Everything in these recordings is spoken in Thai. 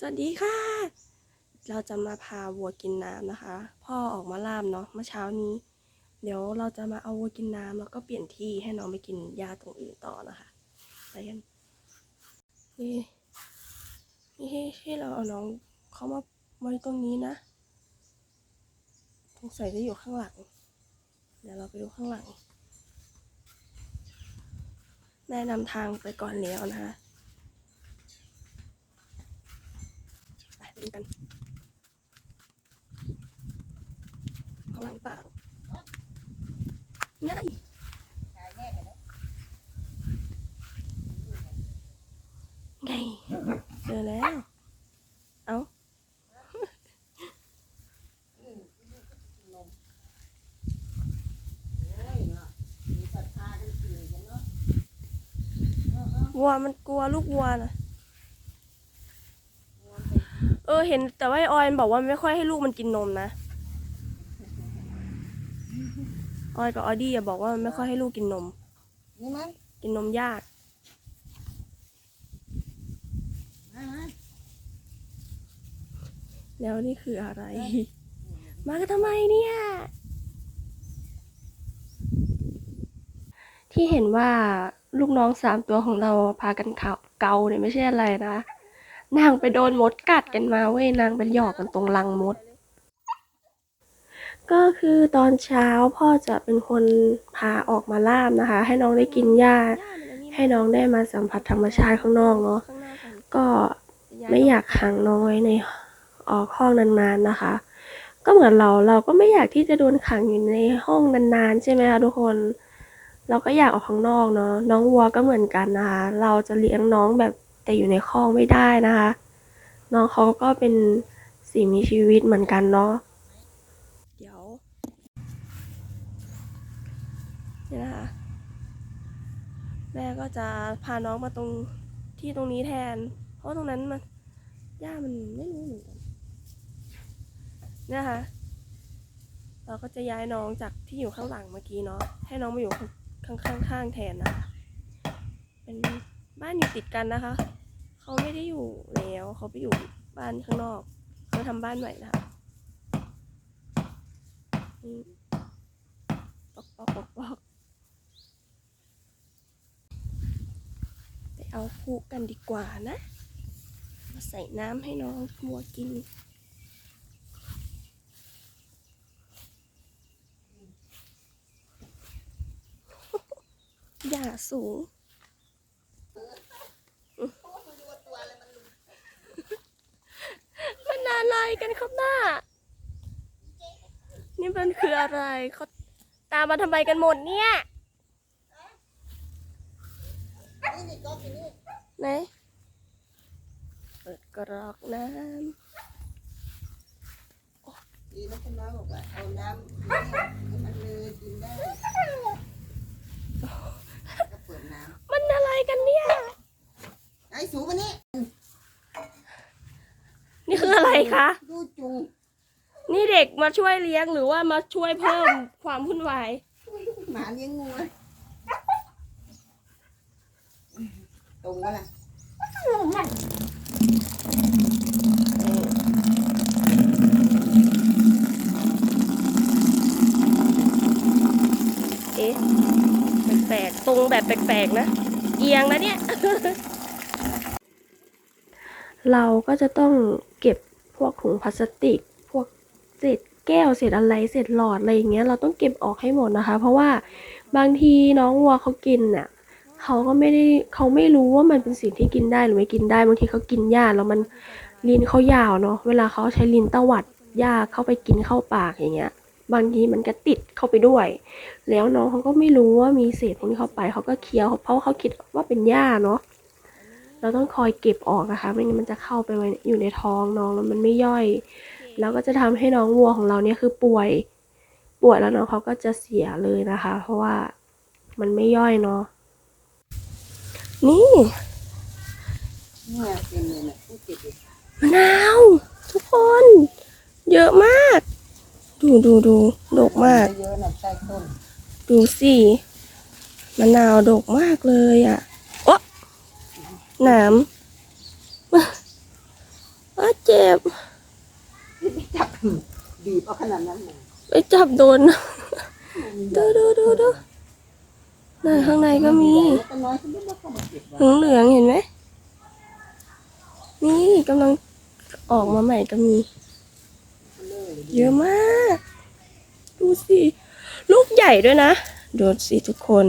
สวัสดีค่ะ เราจะมาพาวัวกินน้ำนะคะ พ่อออกมาล่ามเนาะเมื่อเช้านี้ เดี๋ยวเราจะมาเอาวัวกินน้ำแล้วก็เปลี่ยนที่ให้น้องไปกินหญ้าตรงอื่นต่อนะคะ ไปกันนี่นี่ให้ให้เราเอาน้องเขามาไว้ตรงนี้นะสงสัยจะอยู่ข้างหลัง เดี๋ยวเราไปดูข้างหลังแนะนำทางไปก่อนแล้วนะคะ ไปดูกันข้างหลังเปล่าง่ายไงเจอแล้ว เอาวัวมันกลัวลูกวัวนะ เออเห็นแต่ว่าไอ้ออยมันบอกว่าไม่ค่อยให้ลูกมันกินนมนะออยกับออดี้อะบอกว่ามันไม่ค่อยให้ลูกกินนม นี่มั้ยกินนมยาก มามาแล้วนี่คืออะไร มากันทำไมเนี่ย ที่เห็นว่าลูกน้องสามตัวของเราพากันเขาเกาเนี่ยไม่ใช่อะไรนะ นางไปโดนมดกัดกันมาเว้ยนางเป็นหยอกกันตรงรังมด ก็คือตอนเช้าพ่อจะเป็นคนพาออกมาล่ามนะคะ ให้น้องได้กินหญ้า ให้น้องได้มาสัมผัสธรรมชาติข้างนอกเนาะก็ไม่อยากขังน้องไว้ในออกห้องนานๆนะคะ ก็เหมือนเราเราก็ไม่อยากที่จะโดนขังอยู่ในห้องนานๆ ใช่ไหมคะทุกคน เราก็อยากออกข้างนอกเนาะน้องวัวก็เหมือนกันนะคะ เราจะเลี้ยงน้องแบบ แต่อยู่ในคอกไม่ได้นะคะ น้องเขาก็เป็นสิ่งมีชีวิตเหมือนกันเนาะเดี๋ยวนี่นะคะแม่ก็จะพาน้องมาตรงที่ตรงนี้แทน เพราะตรงนั้นมันหญ้ามันไม่รู้เหมือนกันเนี่ยค่ะเราก็จะย้ายน้องจากที่อยู่ข้างหลังเมื่อกี้เนาะให้น้องมาอยู่ข้างข้างข้างๆแทนนะคะเป็นบ้านอยู่ติดกันนะคะ เขาไม่ได้อยู่แล้วเขาไปอยู่บ้านข้างนอกเขาทำบ้านใหม่นะคะนี่ปอกปอกปอกปอกไปเอาคุกันดีกว่านะ มาใส่น้ำให้น้องมัวกินอย่าสูง มัน อะไรกันครับหน้า นี่มันคืออะไรเขาตามมาทำไมกันหมดเนี่ยนี่นี่ก็กินนี่ไหนเปิดกรอกน้ำดีนะคุณน้าบอกว่าเอาน้ำให้มันเลยกินได้ก็เปิดน้ำ มันอะไรกันเนี่ยำไอ้สูมานี่ นี่ คืออะไรคะ ดูจุงนี่เด็กมาช่วยเลี้ยงหรือว่ามาช่วยเพิ่มความวุ่นวายหมาเลี้ยงงูนะตรงปะล่ะเอ๊ะแปลกๆตรงแบบแปลกๆนะ เอียงนะเนี่ย เราก็จะต้องเก็บ พวกถุงพลาสติก พวกเศษแก้วเศษอะไรเศษหลอดอะไรอย่างเงี้ยเราต้องเก็บออกให้หมดนะคะ เพราะว่าบางทีน้องวัวเขากินน่ะเขาก็ไม่ได้เขาไม่รู้ว่ามันเป็นสิ่งที่กินได้หรือไม่กินได้บางทีเขากินหญ้าแล้วมันลิ้นเขายาวเนาะเวลาเขาใช้ลิ้นตวัดหญ้าเข้าไปกินเข้าปากอย่างเงี้ย บางทีมันก็ติดเข้าไปด้วย แล้วน้องเขาก็ไม่รู้ว่ามีเศษพวกนี้เข้าไปเขาก็เคี้ยวเพราะเขาคิดว่าเป็นหญ้าเนาะ เราต้องคอยเก็บออกนะคะ ไม่งั้นมันจะเข้าไปไว้อยู่ในท้องน้องแล้วมันไม่ย่อย แล้วก็จะทำให้น้องวัวของเราเนี่ยคือป่วย ป่วยแล้วน้องเขาก็จะเสียเลยนะคะ เพราะว่ามันไม่ย่อยเนาะ นี่มะนาว ทุกคน เยอะมาก ดูดูดูดกมาก ดูสิมะนาวดกมากเลยอะโอ๊ะ หนามโเจ็บพี่ไปจับบีบเอาขนาดนั้นเลยไปจับโดน ดูดูดูดูน่ะข้างในก็มีแล้วก็น้อยเขาไม่ได้เข้ามาเก็บไว้เหลืองเหลืองๆเห็นไหม นี่กำลังออกมาใหม่ก็มี เลยเยอะมาก ดูสิ ลูกใหญ่ด้วยนะ ดูสิทุกคน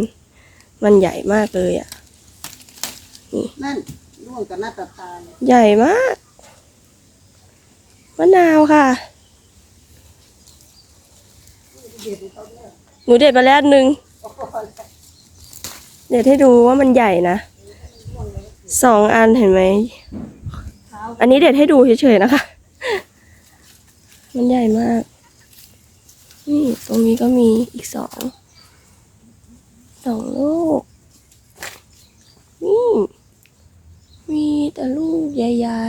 มันใหญ่มากเลยอะ นั่นร่วงกับหน้าตาตาเลยใหญ่มากมะนาวค่ะ เด็ดให้เขาเนี่ยหนูเด็ดมาแล้วอันหนึ่งโอ้โหเด็ดให้ดูว่ามันใหญ่นะสองอันเห็นไหม เท้าอันนี้เด็ดให้ดูเฉยๆนะคะ มันใหญ่มาก นี่ตรงนี้ก็มีอีกสอง สองลูก นี่ มีแต่ลูกใหญ่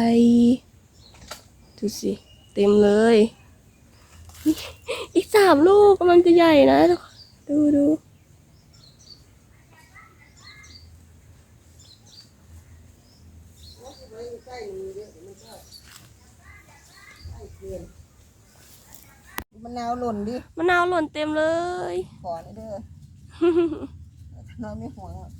ๆ ดูสิ เต็มเลยนี่อีกสามลูกกำลังจะใหญ่นะ ดูดูไว้ใกล้มือเยอะเดี๋ยวมันก็ใกล้เกินมะนาวหล่นดิมะนาวหล่นเต็มเลย ขอเลยเด้อน้อยไม่ห่วงอะ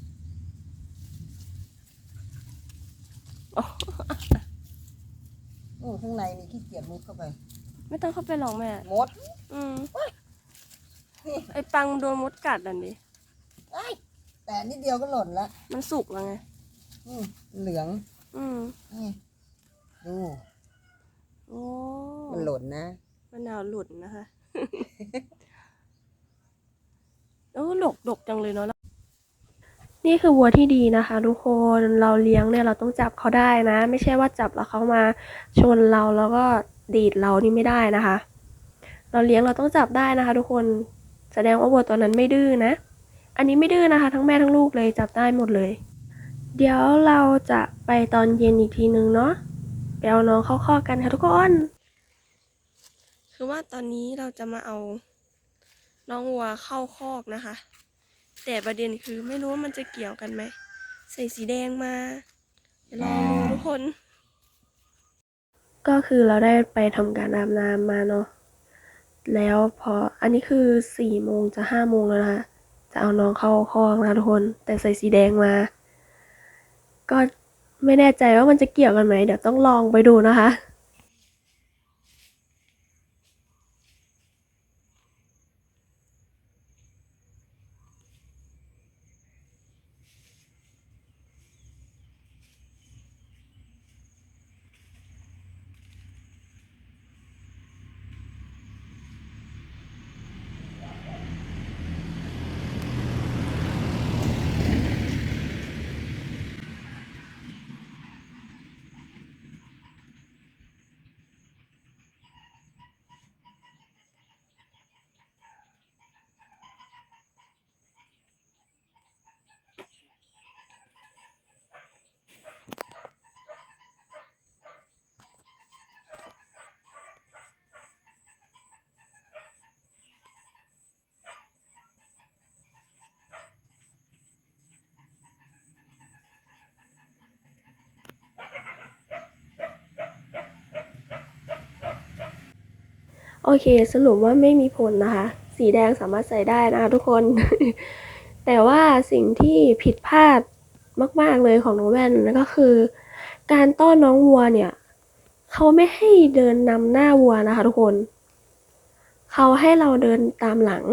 โอ้ข้างในมีขี้เกียจมุดเข้าไป ไม่ต้องเข้าไปหรอกแม่ มด อืมนี่ไอปังโดนมดกัดอันดิไอ้ยแต่นิดเดียวก็หล่นละมันสุกแล้วไง อืมเหลือง อืมนี่ดูโอ้มันหล่นนะมะนาวหลุดนะคะ โอ้หลกดกจังเลยเนาะ นี่คือวัวที่ดีนะคะ ทุกคนเราเลี้ยงเนี่ยเราต้องจับเขาได้นะ ไม่ใช่ว่าจับแล้วเขามาชนเราแล้วก็ดีดเรานี่ไม่ได้นะคะ เราเลี้ยงเราต้องจับได้นะคะ ทุกคนแสดงว่าวัวตัวนั้นไม่ดื้อนะ อันนี้ไม่ดื้อนะคะ ทั้งแม่ทั้งลูกเลยจับได้หมดเลย เดี๋ยวเราจะไปตอนเย็นอีกทีนึงเนาะไปเอาน้องเข้าคอกกันค่ะทุกคนคือว่าตอนนี้เราจะมาเอาน้องวัวเข้าคอกนะคะ แต่ประเด็นคือไม่รู้ว่ามันจะเกี่ยวกันไหม ใส่สีแดงมาเดี๋ยวลองดูทุกคน ก็คือเราได้ไปทำการอาบน้ำมาเนาะแล้วพออันนี้คือสี่โมงจะห้าโมงแล้วนะคะจะเอาน้องเข้าคอกนะคะทุกคน แต่ใส่สีแดงมา ก็ไม่แน่ใจว่ามันจะเกี่ยวกันไหม เดี๋ยวต้องลองไปดูนะคะ อเค สรุปว่าไม่มีผลนะคะ สีแดงสามารถใส่ได้นะคะทุกคน แต่ว่าสิ่งที่ผิดพลาดมาก ๆ เลยของน้องแว่นนั่นก็คือ การต้อนน้องวัวเนี่ยเขาไม่ให้เดินนำหน้าวัวนะคะทุกคนเขาให้เราเดินตามหลัง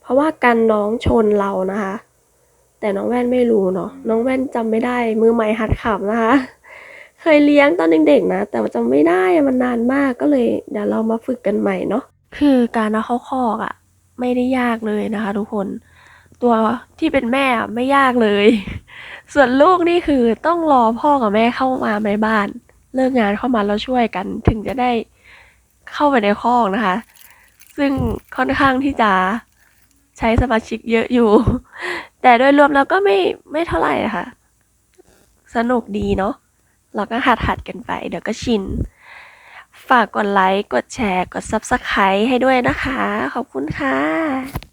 เพราะว่ากันน้องชนเรานะคะ แต่น้องแว่นไม่รู้เนาะน้องแว่นจำไม่ได้มือใหม่หัดขับนะคะ ยเลี้ยงตอนเด็กๆนะ แต่จำไม่ได้มันนานมากก็เลยเดี๋ยวเรามาฝึกกันใหม่เนาะคือการเอาเข้าคอกอะ่ะ ไม่ได้ยากเลยนะคะ ทุกคนตัวที่เป็นแม่อะไม่ยากเลย ส่วนลูกนี่คือต้องรอพ่อกับแม่เข้ามาในบ้าน เลิกงานเข้ามาแล้วช่วยกันถึงจะได้เข้าไปในคอกนะคะ ซึ่งค่อนข้างที่จะใช้สมาชิกเยอะอยู่ แต่โดยรวมแล้วก็ไม่ไม่เท่าไหร่นะคะสนุกดีเนาะ เราก็หัดหัดกันไป เดี๋ยวก็ชิน ฝากกดไลค์ กดแชร์ กด Subscribe ให้ด้วยนะคะ ขอบคุณค่ะ